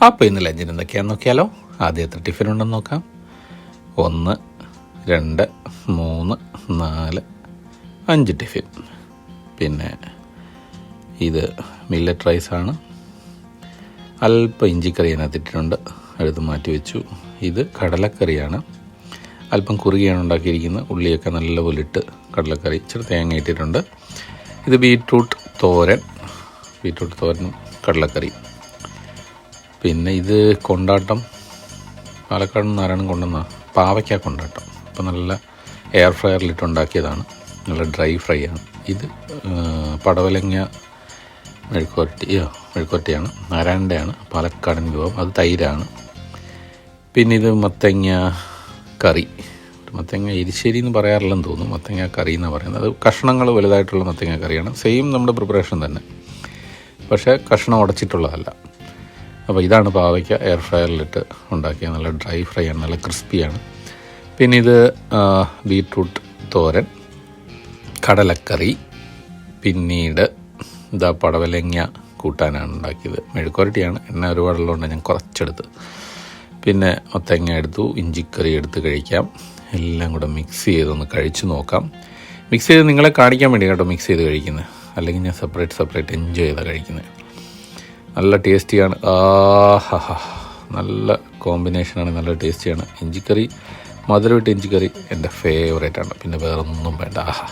അപ്പോൾ ഇന്ന് ലഞ്ചിന് എന്തൊക്കെയാണെന്ന് നോക്കിയാലോ? ആദ്യത്തെ ടിഫിൻ ഉണ്ടെന്ന് നോക്കാം. ഒന്ന് രണ്ട് മൂന്ന് നാല് അഞ്ച് ടിഫിൻ. പിന്നെ ഇത് മില്ലറ്റ് റൈസാണ് അല്പം ഇഞ്ചിക്കറി അതിനകത്ത് ഇട്ടിട്ടുണ്ട് എടുത്ത് മാറ്റി വെച്ചു. ഇത് കടലക്കറിയാണ്. അല്പം കുറുകിയാണ് ഉണ്ടാക്കിയിരിക്കുന്നത്. ഉള്ളിയൊക്കെ നല്ലപോലെ ഇട്ട് കടലക്കറി ഇച്ചിരി തേങ്ങ ഇട്ടിട്ടുണ്ട്. ഇത് ബീറ്റ്റൂട്ട് തോരൻ. ബീറ്റ്റൂട്ട് തോരനും കടലക്കറി പിന്നെ ഇത് കൊണ്ടാട്ടം. പാലക്കാട് ആരാണ് കൊണ്ടുവന്ന പാവയ്ക്ക കൊണ്ടാട്ടം. അപ്പോൾ നല്ല എയർ ഫ്രയറിലിട്ട് ഉണ്ടാക്കിയതാണ്. നല്ല ഡ്രൈ ഫ്രൈ ആണ്. ഇത് പടവലങ്ങ മെഴുക്കുവരട്ടിയോ മെഴുക്കുവരട്ടിയാണ്. നാരായണന്റെയാണ്. പാലക്കാടൻ വിഭവം. അത് തൈരാണ്. പിന്നെ ഇത് മത്തങ്ങ കറി. മത്തങ്ങ എരിശ്ശേരി എന്ന് പറയാറില്ലെന്ന് തോന്നുന്നു. മത്തങ്ങ കറി എന്നാണ് പറയുന്നത്. അത് കഷ്ണങ്ങൾ വലുതായിട്ടുള്ള മത്തങ്ങ കറിയാണ്. സെയിം നമ്മുടെ പ്രിപ്പറേഷൻ തന്നെ. പക്ഷേ കഷ്ണം ഉടച്ചിട്ടുള്ളതല്ല. അപ്പോൾ ഇതാണ് പാവയ്ക്ക എയർ ഫ്രയറിലിട്ട് ഉണ്ടാക്കിയ നല്ല ഡ്രൈ ഫ്രൈ ആണ് നല്ല ക്രിസ്പിയാണ് പിന്നെ ഇത് ബീട്രൂട്ട് തോരൻ കടലക്കറി പിന്നീട് ഇതാ പടവലങ്ങ കൂട്ടാനാണ് ഉണ്ടാക്കിയത്. മെഴുക്കുരട്ടിയാണ് എണ്ണ ഒരുപാടുള്ളതുകൊണ്ട് ഞാൻ കുറച്ചെടുത്ത്. പിന്നെ മത്തങ്ങ എടുത്തു ഇഞ്ചിക്കറി എടുത്ത് കഴിക്കാം. എല്ലാം കൂടെ മിക്സ് ചെയ്തൊന്ന് കഴിച്ചു നോക്കാം. മിക്സ് ചെയ്ത് നിങ്ങളെ കാണിക്കാൻ വേണ്ടി കേട്ടോ മിക്സ് ചെയ്ത് കഴിക്കുന്നത് അല്ലെങ്കിൽ ഞാൻ സെപ്പറേറ്റ് സെപ്പറേറ്റ് എൻജോയ് ചെയ്താണ് കഴിക്കുന്നത് നല്ല ടേസ്റ്റിയാണ്. ആഹാ നല്ല കോമ്പിനേഷനാണ് നല്ല ടേസ്റ്റിയാണ്. ഇഞ്ചിക്കറി മധുരമിട്ട് ഇഞ്ചിക്കറി എന്റെ ഫേവറേറ്റ് ആണ്. പിന്നെ വേറൊന്നും വേണ്ട. ആഹാ